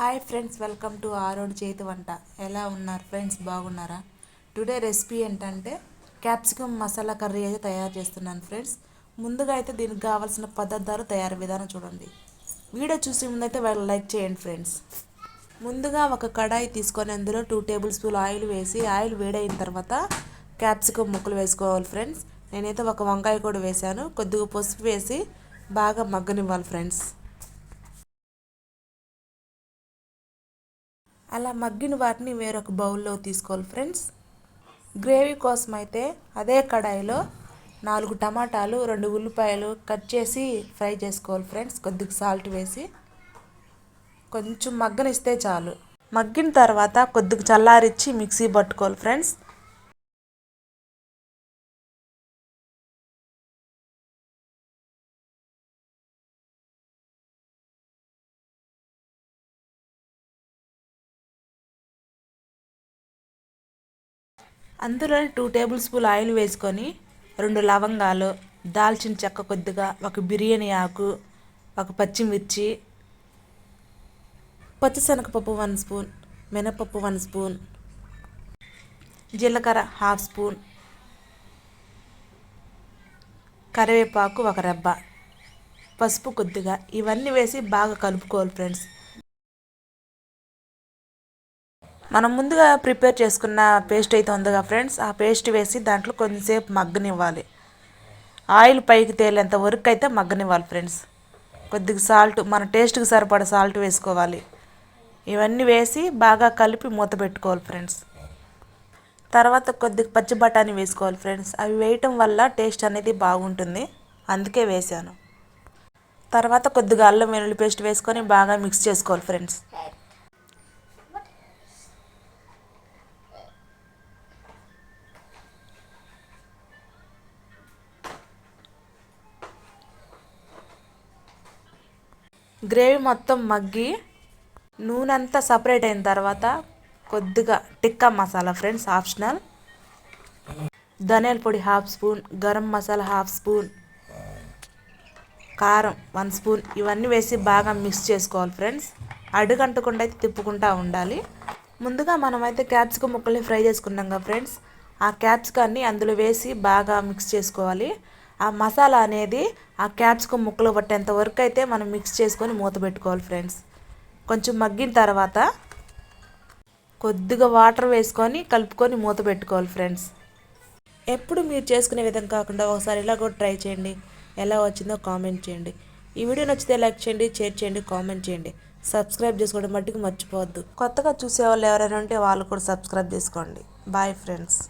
Hi friends welcome to ఆరోడ్ చేతి వంట ఎలా ఉన్నారు ఫ్రెండ్స్ బాగున్నారా? టుడే రెసిపీ ఏంటంటే క్యాప్సికమ్ మసాలా కర్రీ అయితే తయారు చేస్తున్నాను ఫ్రెండ్స్ ముందుగా అయితే దీనికి కావాల్సిన పదార్థాలు తయారు విధానం చూడండి. వీడియో చూసే ముందైతే వాళ్ళు లైక్ చేయండి ఫ్రెండ్స్ ముందుగా ఒక కడాయి తీసుకొని అందులో టూ టేబుల్ స్పూన్ ఆయిల్ వేసి ఆయిల్ వేడైన తర్వాత క్యాప్సికమ్ ముక్కలు వేసుకోవాలి ఫ్రెండ్స్ నేనైతే ఒక వంకాయ కూడా వేశాను. కొద్దిగా పసుపు వేసి బాగా మగ్గనివ్వాలి ఫ్రెండ్స్ అలా మగ్గిన వాటిని వేరొక బౌల్లో తీసుకోవాలి ఫ్రెండ్స్. గ్రేవీ కోసం అయితే అదే కడాయిలో నాలుగు టమాటాలు రెండు ఉల్లిపాయలు కట్ చేసి ఫ్రై చేసుకోవాలి ఫ్రెండ్స్. కొద్దిగా సాల్ట్ వేసి కొంచెం మగ్గనిస్తే చాలు. మగ్గిన తర్వాత కొద్దిగా చల్లారిచ్చి మిక్సీ పట్టుకోవాలి ఫ్రెండ్స్. అందులో టూ టేబుల్ స్పూన్ ఆయిల్ వేసుకొని రెండు లవంగాలు దాల్చిన చెక్క కొద్దిగా ఒక బిర్యానీ ఆకు ఒక పచ్చిమిర్చి పచ్చిశనగపప్పు వన్ స్పూన్ మినపప్పు వన్ స్పూన్ జీలకర్ర హాఫ్ స్పూన్ కరివేపాకు ఒక రెబ్బ పసుపు కొద్దిగా. ఇవన్నీ వేసి బాగా కలుపుకోవాలి ఫ్రెండ్స్. మనం ముందుగా ప్రిపేర్ చేసుకున్న పేస్ట్ అయితే ఉందిగా ఫ్రెండ్స్. ఆ పేస్ట్ వేసి దాంట్లో కొంచెంసేపు మగ్గనివ్వాలి. ఆయిల్ పైకి తేలేంత వరకు అయితే మగ్గనివ్వాలి ఫ్రెండ్స్. కొద్దిగా సాల్ట్ మన టేస్ట్కి సరిపడ సాల్ట్ వేసుకోవాలి. ఇవన్నీ వేసి బాగా కలిపి మూత పెట్టుకోవాలి ఫ్రెండ్స్. తర్వాత కొద్దిగా పచ్చి బఠానీ వేసుకోవాలి ఫ్రెండ్స్. అవి వేయటం వల్ల టేస్ట్ అనేది బాగుంటుంది. అందుకే వేసాను. తర్వాత కొద్దిగా అల్లం వెల్లుల్లి పేస్ట్ వేసుకొని బాగా మిక్స్ చేసుకోవాలి ఫ్రెండ్స్. గ్రేవీ మొత్తం మగ్గి నూనె అంతా సపరేట్ అయిన తర్వాత కొద్దిగా టిక్కా మసాలా ఫ్రెండ్స్ ఆప్షనల్. ధనియాల పొడి half spoon garam masala half spoon కారం వన్ స్పూన్ ఇవన్నీ వేసి బాగా మిక్స్ చేసుకోవాలి ఫ్రెండ్స్. అడుగంటకుండా అయితే తిప్పుకుంటూ ఉండాలి. ముందుగా మనమైతే క్యాప్సికం ముక్కల్ని ఫ్రై చేసుకున్నాం కదా ఫ్రెండ్స్ ఆ క్యాప్సికాన్ని అందులో వేసి బాగా మిక్స్ చేసుకోవాలి. ఆ మసాలా అనేది ఆ క్యాప్సికమ్ ముక్కలు పట్టేంత వరకు అయితే మనం మిక్స్ చేసుకొని మూత పెట్టుకోవాలి ఫ్రెండ్స్ కొంచెం మగ్గిన తర్వాత కొద్దిగా వాటర్ వేసుకొని కలుపుకొని మూత పెట్టుకోవాలి ఫ్రెండ్స్ ఎప్పుడు మీరు చేసుకునే విధంగా కాకుండా ఒకసారి ఇలా కూడా ట్రై చేయండి. ఎలా వచ్చిందో కామెంట్ చేయండి. ఈ వీడియో నచ్చితే లైక్ చేయండి షేర్ చేయండి కామెంట్ చేయండి. సబ్స్క్రైబ్ చేసుకోవడం మట్టుకు మర్చిపోవద్దు. కొత్తగా చూసేవాళ్ళు ఎవరైనా ఉంటే వాళ్ళు కూడా సబ్స్క్రైబ్ చేసుకోండి. Bye friends